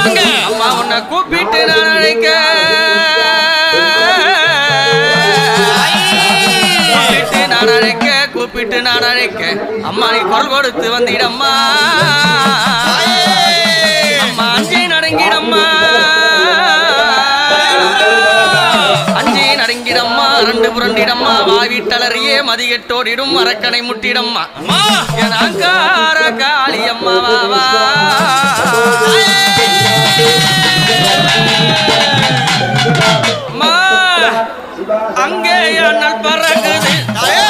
ஆமாங்க அம்மா உன்னை கூப்பிட்டு நான் அழைக்க. கூப்பிட்டு நான் அழைக்க கூப்பிட்டு நான் அழைக்க. அம்மா நீ குரல் கொடுத்து வந்திடம்மா. அம்மா அஞ்சே நடங்கிடம்மா. அஞ்சே நடுங்கிடம்மா ரெண்டு புரண்டிடம்மா. வாவிட்டலறியே மதிகெட்டோடிடும் அரக்கனை முட்டிடம்மா. என் அங்கார காளியம்மா வா வா. அங்கே அண்ணல்